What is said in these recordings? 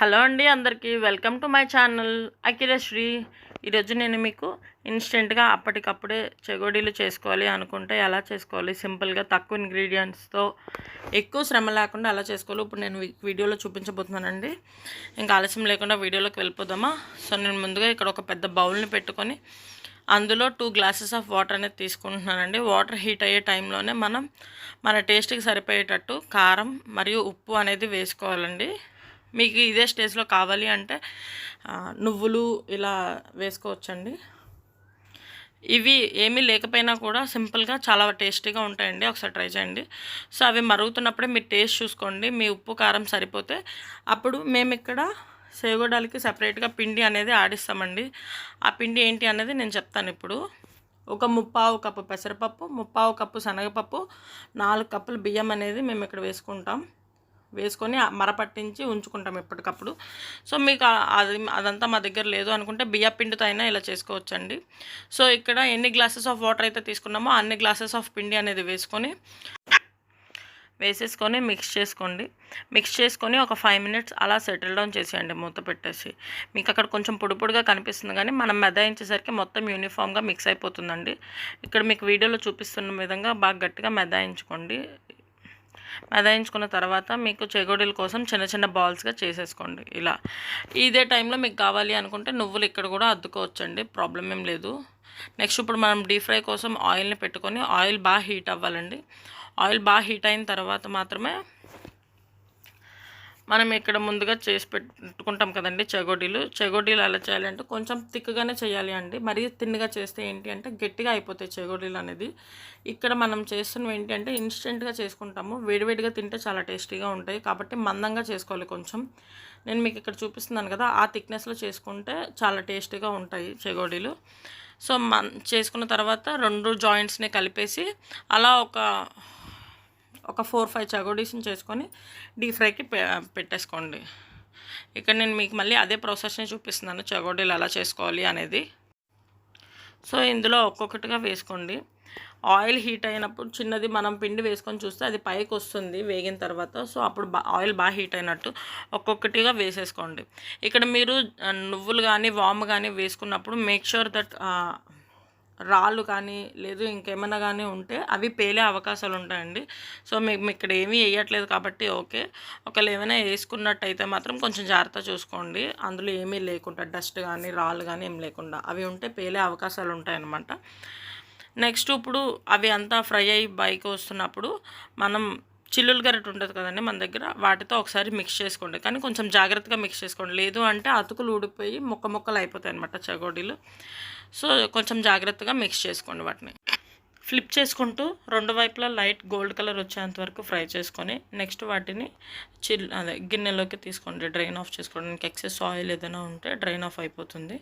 Hello అండి అందరికీ welcome to my channel Akhilasri. ఈరోజు నేను మీకు ఇన్స్టెంట్గా అప్పటికప్పుడే చెగోడీలు చేసుకోవాలి అనుకుంటే ఎలా చేసుకోవాలి? సింపుల్గా తక్కువ ఇంగ్రీడియంట్స్తో ఎక్కువ శ్రమ లేకుండా ఎలా చేసుకోవాలి? ఇప్పుడు నేను వీడియోలో చూపించబోతున్నానండి. ఇంకా ఆలస్యం లేకుండా వీడియోలోకి వెళ్ళిపోదామా? సో నేను ముందుగా ఇక్కడ ఒక పెద్ద బౌల్ని పెట్టుకొని అందులో టూ గ్లాసెస్ ఆఫ్ వాటర్ అనేది తీసుకుంటున్నానండి. వాటర్ హీట్ అయ్యే టైంలోనే మనం మన టేస్ట్కి సరిపోయేటట్టు కారం మరియు ఉప్పు అనేది వేసుకోవాలండి. మీకు ఇదే స్టేజ్లో కావాలి అంటే నువ్వులు ఇలా వేసుకోవచ్చండి. ఇవి ఏమీ లేకపోయినా కూడా సింపుల్గా చాలా టేస్టీగా ఉంటాయండి. ఒకసారి ట్రై చేయండి. సో అవి మరుగుతున్నప్పుడే మీరు టేస్ట్ చూసుకోండి. మీ ఉప్పు కారం సరిపోతే అప్పుడు మేము ఇక్కడ సేగోడాలకి సపరేట్గా పిండి అనేది ఆడిస్తామండి ఆ పిండి ఏంటి అనేది నేను చెప్తాను ఇప్పుడు. ఒక ముప్పావు కప్పు పెసరపప్పు ముప్పావు కప్పు శనగపప్పు నాలుగు కప్పులు బియ్యం అనేది మేము ఇక్కడ వేసుకుంటాం. వేసుకొని మరపట్టించి ఉంచుకుంటాం ఎప్పటికప్పుడు. సో మీకు అది అదంతా మా దగ్గర లేదు అనుకుంటే బియ్య పిండితో అయినా ఇలా చేసుకోవచ్చండి. సో ఇక్కడ ఎన్ని గ్లాసెస్ ఆఫ్ వాటర్ అయితే తీసుకున్నామో అన్ని గ్లాసెస్ ఆఫ్ పిండి అనేది వేసుకొని వేసేసుకొని మిక్స్ చేసుకోండి. మిక్స్ చేసుకొని ఒక ఫైవ్ మినిట్స్ అలా సెటిల్ డౌన్ చేసేయండి మూత పెట్టేసి. మీకు అక్కడ కొంచెం పొడిపొడిగా కనిపిస్తుంది కానీ మనం మెదాయించేసరికి మొత్తం యూనిఫామ్గా మిక్స్ అయిపోతుందండి. ఇక్కడ మీకు వీడియోలో చూపిస్తున్న విధంగా బాగా గట్టిగా మెదాయించుకోండి. మెదాయించుకున్న తర్వాత మీకు చెగోడీల కోసం చిన్న చిన్న బాల్స్గా చేసేసుకోండి. ఇలా. ఇదే టైంలో మీకు కావాలి అనుకుంటే నువ్వులు ఇక్కడ కూడా అద్దుకోవచ్చండి. ప్రాబ్లం ఏం లేదు. నెక్స్ట్ ఇప్పుడు మనం డీప్ ఫ్రై కోసం ఆయిల్ని పెట్టుకొని ఆయిల్ బాగా హీట్ అవ్వాలండి. ఆయిల్ బాగా హీట్ అయిన తర్వాత మాత్రమే మనం ఇక్కడ ముందుగా చేసి పెట్టుకుంటాం కదండి చెగోడీలు చెగోడీలు ఎలా చేయాలంటే కొంచెం థిక్గానే చేయాలి అండి. మరీ తిన్నగా చేస్తే ఏంటి అంటే గట్టిగా అయిపోతాయి చెగోడీలు అనేది. ఇక్కడ మనం చేస్తున్నవి ఏంటి అంటే ఇన్స్టెంట్గా చేసుకుంటాము. వేడివేడిగా తింటే చాలా టేస్టీగా ఉంటాయి. కాబట్టి మందంగా చేసుకోవాలి కొంచెం. నేను మీకు ఇక్కడ చూపిస్తున్నాను కదా ఆ థిక్నెస్లో చేసుకుంటే చాలా టేస్టీగా ఉంటాయి చెగోడీలు సో మన్ చేసుకున్న తర్వాత రెండు జాయింట్స్ని కలిపేసి అలా ఒక ఒక ఫోర్ ఫైవ్ చగోడీస్ని చేసుకొని డీప్ ఫ్రైకి పె పెట్టేసుకోండి. ఇక్కడ నేను మీకు మళ్ళీ అదే ప్రాసెస్ని చూపిస్తున్నాను చగోడీలు ఎలా చేసుకోవాలి అనేది. సో ఇందులో ఒక్కొక్కటిగా వేసుకోండి. ఆయిల్ హీట్ అయినప్పుడు చిన్నది మనం పిండి వేసుకొని చూస్తే అది పైకి వస్తుంది వేగిన తర్వాత. సో అప్పుడు బా ఆయిల్ బాగా హీట్ అయినట్టు ఒక్కొక్కటిగా వేసేసుకోండి. ఇక్కడ మీరు నువ్వులు కానీ వాము కానీ వేసుకున్నప్పుడు మేక్ షూర్ దట్ రాళ్ళు కానీ లేదు ఇంకేమైనా కానీ ఉంటే అవి పేలే అవకాశాలు ఉంటాయండి. సో మేము ఇక్కడ ఏమీ వేయట్లేదు కాబట్టి ఓకే. ఒకవేళ ఏమైనా వేసుకున్నట్టయితే మాత్రం కొంచెం జాగ్రత్త చూసుకోండి. అందులో ఏమీ లేకుండా డస్ట్ కానీ రాళ్ళు కానీ ఏం లేకుండా అవి ఉంటే పేలే అవకాశాలు ఉంటాయన్నమాట. నెక్స్ట్ ఇప్పుడు అవి అంతా ఫ్రై అయ్యి బైక్ వస్తున్నప్పుడు మనం చిల్లులు గరిట ఉంటుంది కదండి మన దగ్గర వాటితో ఒకసారి మిక్స్ చేసుకోండి. కానీ కొంచెం జాగ్రత్తగా మిక్స్ చేసుకోండి. లేదు అంటే అతుకులు ఊడిపోయి ముక్క ముక్కలు అయిపోతాయి అనమాట చగోడీలు. సో కొంచెం జాగ్రత్తగా మిక్స్ చేసుకోండి వాటిని. ఫ్లిప్ చేసుకుంటూ రెండు వైపులా లైట్ గోల్డ్ కలర్ వచ్చేంత వరకు ఫ్రై చేసుకొని నెక్స్ట్ వాటిని చిల్ అదే గిన్నెలోకి తీసుకోండి. డ్రైన్ ఆఫ్ చేసుకోండి. ఎక్సెస్ ఆయిల్ ఏదైనా ఉంటే డ్రైన్ ఆఫ్ అయిపోతుంది.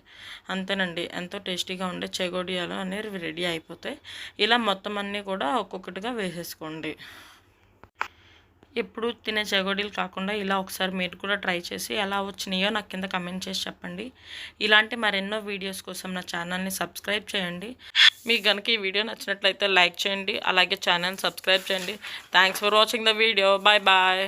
అంతేనండి. ఎంతో టేస్టీగా ఉండే చెగోడియాలు అనేవి రెడీ అయిపోతాయి. ఇలా మొత్తం అన్నీ కూడా ఒక్కొక్కటిగా వేసేసుకోండి. ఎప్పుడు తినే చెగోడీలు కాకుండా ఇలా ఒకసారి మీరు కూడా ట్రై చేసి ఎలా వచ్చినాయో నాకు కింద కమెంట్ చేసి చెప్పండి. ఇలాంటి మరెన్నో వీడియోస్ కోసం నా ఛానల్ని సబ్స్క్రైబ్ చేయండి. మీకు కనుక ఈ వీడియో నచ్చినట్లయితే లైక్ చేయండి. అలాగే ఛానల్ సబ్స్క్రైబ్ చేయండి. Thanks for watching the video bye bye